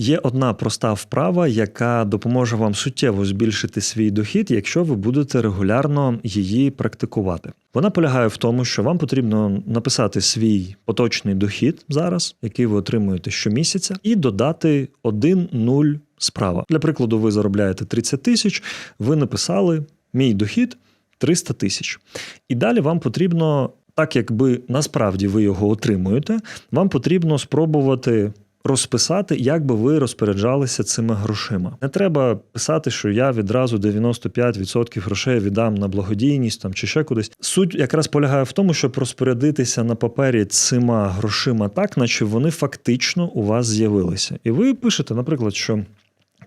Є одна проста вправа, яка допоможе вам суттєво збільшити свій дохід, якщо ви будете регулярно її практикувати. Вона полягає в тому, що вам потрібно написати свій поточний дохід зараз, який ви отримуєте щомісяця, і додати 1 нуль справа. Для прикладу, ви заробляєте 30 тисяч, ви написали мій дохід 300 тисяч. І далі вам потрібно, так якби насправді ви його отримуєте, вам потрібно спробувати. Розписати, як би ви розпоряджалися цими грошима. Не треба писати, що я відразу 95% грошей віддам на благодійність там чи ще кудись. Суть якраз полягає в тому, щоб розпорядитися на папері цими грошима так, наче вони фактично у вас з'явилися. І ви пишете, наприклад, що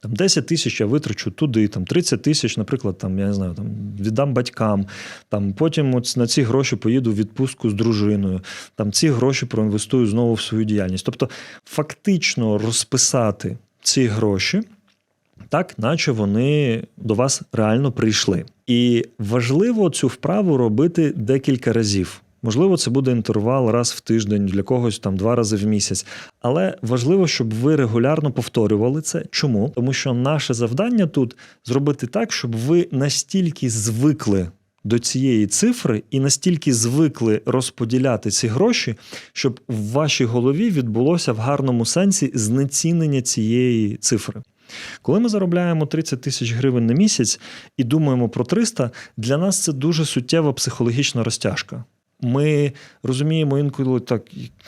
там 10 тисяч я витрачу туди, там 30 тисяч, наприклад, там я не знаю, там віддам батькам. Там потім от на ці гроші поїду в відпустку з дружиною. Там ці гроші проінвестую знову в свою діяльність. Тобто, фактично розписати ці гроші. Так, наче вони до вас реально прийшли. І важливо цю вправу робити декілька разів. Можливо, це буде інтервал раз в тиждень, для когось там два рази в місяць. Але важливо, щоб ви регулярно повторювали це. Чому? Тому що наше завдання тут зробити так, щоб ви настільки звикли до цієї цифри і настільки звикли розподіляти ці гроші, щоб в вашій голові відбулося в гарному сенсі знецінення цієї цифри. Коли ми заробляємо 30 тисяч гривень на місяць і думаємо про 300, для нас це дуже суттєва психологічна розтяжка. Ми розуміємо інколи так,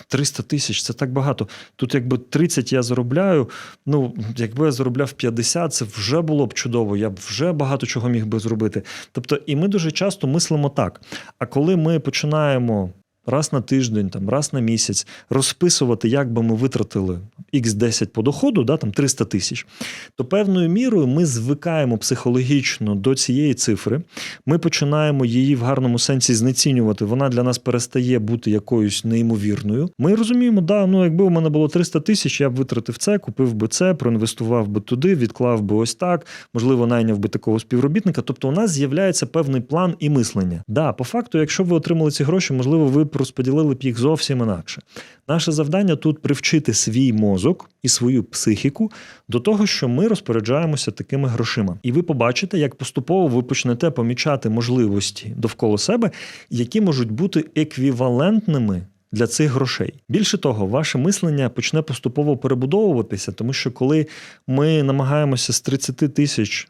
300 тисяч це так багато. Тут, якби 30 я заробляю. Ну, якби я заробляв 50, це вже було б чудово, я б вже багато чого міг би зробити. Тобто, і ми дуже часто мислимо так. А коли ми починаємо раз на тиждень, там, раз на місяць розписувати, як би ми витратили X10 по доходу, да, там 300 тисяч, то певною мірою ми звикаємо психологічно до цієї цифри. Ми починаємо її в гарному сенсі знецінювати. Вона для нас перестає бути якоюсь неймовірною. Ми розуміємо, да, ну якби у мене було 300 тисяч, я б витратив це, купив би це, проінвестував би туди, відклав би ось так, можливо, найняв би такого співробітника. Тобто, у нас з'являється певний план і мислення. Да, по факту, якщо ви отримали ці гроші, можливо, ви б розподілили б їх зовсім інакше. Наше завдання тут привчити свій мозок і свою психіку до того, що ми розпоряджаємося такими грошима. І ви побачите, як поступово ви почнете помічати можливості довкола себе, які можуть бути еквівалентними. Для цих грошей більше того, ваше мислення почне поступово перебудовуватися, тому що коли ми намагаємося з 30 тисяч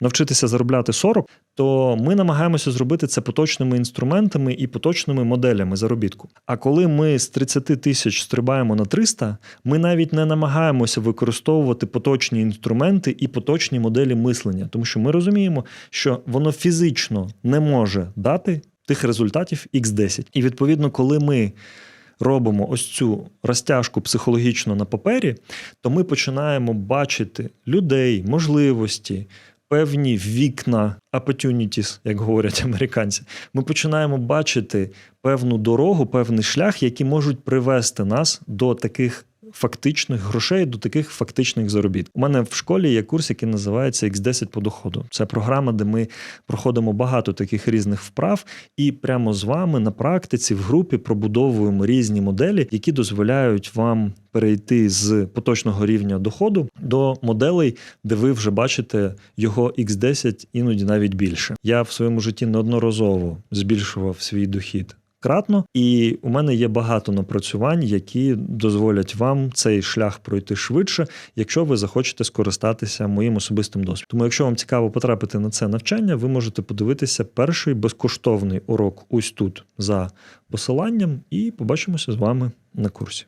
навчитися заробляти 40, то ми намагаємося зробити це поточними інструментами і поточними моделями заробітку. А коли ми з 30 тисяч стрибаємо на 300, ми навіть не намагаємося використовувати поточні інструменти і поточні моделі мислення, тому що ми розуміємо, що воно фізично не може дати тих результатів X10. І відповідно, коли ми робимо ось цю розтяжку психологічно на папері, то ми починаємо бачити людей, можливості певні вікна opportunities, як говорять американці, ми починаємо бачити певну дорогу, певний шлях, які можуть привести нас до таких. Фактичних грошей до таких фактичних заробітків. У мене в школі є курс, який називається X10 по доходу. Це програма, де ми проходимо багато таких різних вправ, і прямо з вами на практиці в групі пробудовуємо різні моделі, які дозволяють вам перейти з поточного рівня доходу до моделей, де ви вже бачите його X10, іноді навіть більше. Я в своєму житті неодноразово збільшував свій дохід. Кратно, і у мене є багато напрацювань, які дозволять вам цей шлях пройти швидше, якщо ви захочете скористатися моїм особистим досвідом. Тому, якщо вам цікаво потрапити на це навчання, ви можете подивитися перший безкоштовний урок ось тут за посиланням, і побачимося з вами на курсі.